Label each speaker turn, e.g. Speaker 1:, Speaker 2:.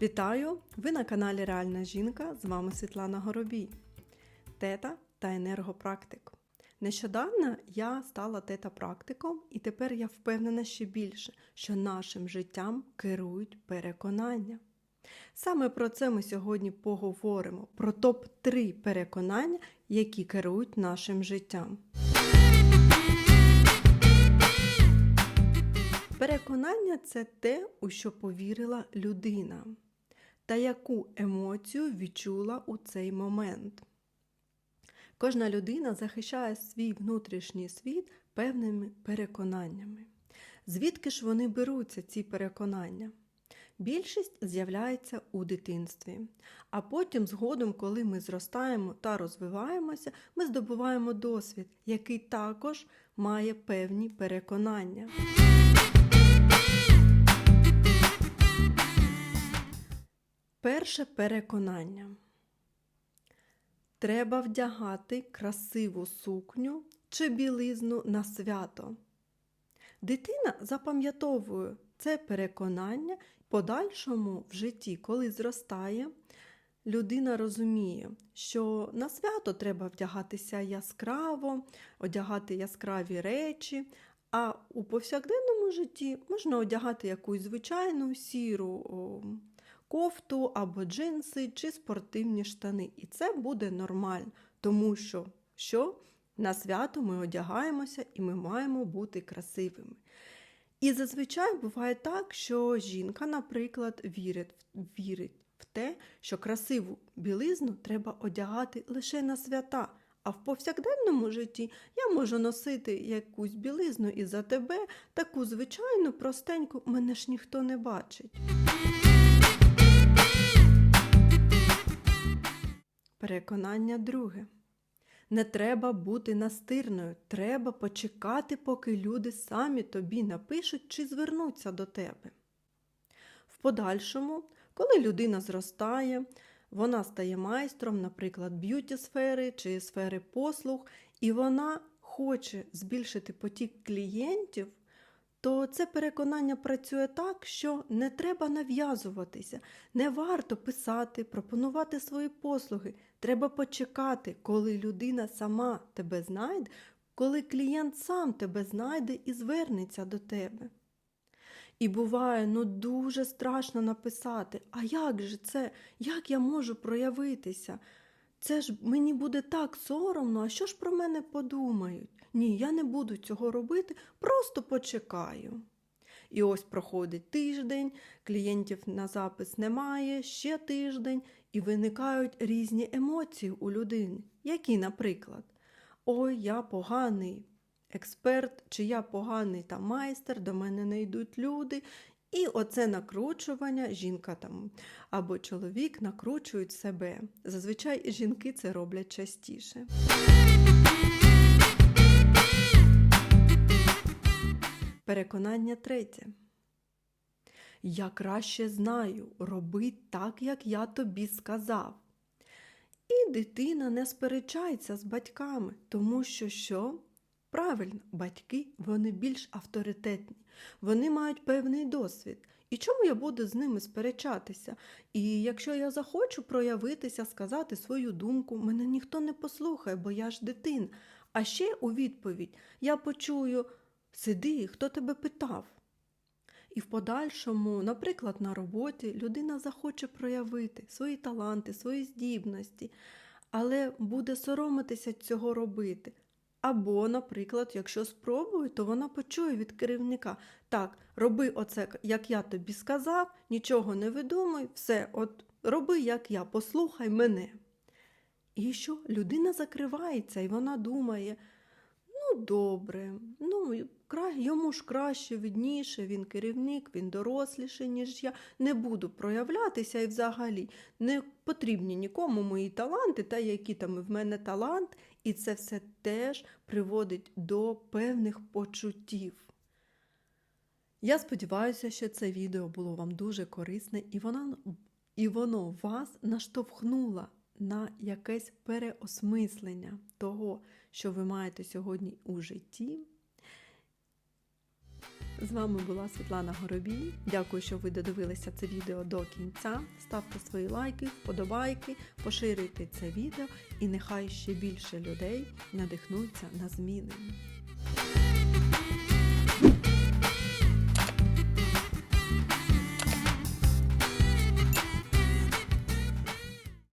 Speaker 1: Вітаю! Ви на каналі Реальна жінка. З вами Світлана Горобій, тета та енергопрактик. Нещодавно я стала тета-практиком, і тепер я впевнена ще більше, що нашим життям керують переконання. Саме про це ми сьогодні поговоримо: про топ-3 переконання, які керують нашим життям. Переконання це те, у що повірила людина, та яку емоцію відчула у цей момент. Кожна людина захищає свій внутрішній світ певними переконаннями. Звідки ж вони беруться, ці переконання? Більшість з'являється у дитинстві, а потім, згодом, коли ми зростаємо та розвиваємося, ми здобуваємо досвід, який також має певні переконання. Перше переконання. Треба вдягати красиву сукню чи білизну на свято. Дитина запам'ятовує це переконання подальшому в житті, коли зростає, людина розуміє, що на свято треба вдягатися яскраво, одягати яскраві речі, а у повсякденному житті можна одягати якусь звичайну сіру кофту або джинси чи спортивні штани. І це буде нормально, тому що, що на свято ми одягаємося і ми маємо бути красивими. І зазвичай буває так, що жінка, наприклад, вірить, вірить в те, що красиву білизну треба одягати лише на свята. А в повсякденному житті я можу носити якусь білизну і за тебе, таку звичайну, простеньку, мене ж ніхто не бачить. Переконання друге. Не треба бути настирною, треба почекати, поки люди самі тобі напишуть чи звернуться до тебе. В подальшому, коли людина зростає, вона стає майстром, наприклад, б'юті сфери чи сфери послуг, і вона хоче збільшити потік клієнтів, то це переконання працює так, що не треба нав'язуватися, не варто писати, пропонувати свої послуги. Треба почекати, коли людина сама тебе знайде, коли клієнт сам тебе знайде і звернеться до тебе. І буває, ну дуже страшно написати, а як же це? Як я можу проявитися? Це ж мені буде так соромно, а що ж про мене подумають? Ні, я не буду цього робити, просто почекаю. І ось проходить тиждень, клієнтів на запис немає, ще тиждень, і виникають різні емоції у людини, які, наприклад, ой, я поганий експерт, чи я поганий там майстер, до мене не йдуть люди. І оце накручування жінка там або чоловік накручують себе. Зазвичай жінки це роблять частіше. Переконання третє. Я краще знаю, роби так, як я тобі сказав. І дитина не сперечається з батьками, тому що що? Правильно, батьки вони більш авторитетні, вони мають певний досвід. І чому я буду з ними сперечатися? І якщо я захочу проявитися, сказати свою думку, мене ніхто не послухає, бо я ж дитина. А ще у відповідь я почую сиди, хто тебе питав. І в подальшому, наприклад, на роботі людина захоче проявити свої таланти, свої здібності, але буде соромитися цього робити. Або, наприклад, якщо спробує, то вона почує від керівника: так, роби оце, як я тобі сказав, нічого не видумуй, все, от роби, як я, послухай мене. І що людина закривається, і вона думає: ну, добре, ну, йому ж краще, видніше, він керівник, він доросліший, ніж я. Не буду проявлятися і взагалі не потрібні нікому мої таланти, та які там в мене талант, і це все теж приводить до певних почуттів. Я сподіваюся, що це відео було вам дуже корисне, і воно, і воно вас наштовхнуло на якесь переосмислення того, що ви маєте сьогодні у житті. З вами була Світлана Горобій. Дякую, що ви додивилися це відео до кінця. Ставте свої лайки, вподобайки, поширюйте це відео і нехай ще більше людей надихнуться на зміни.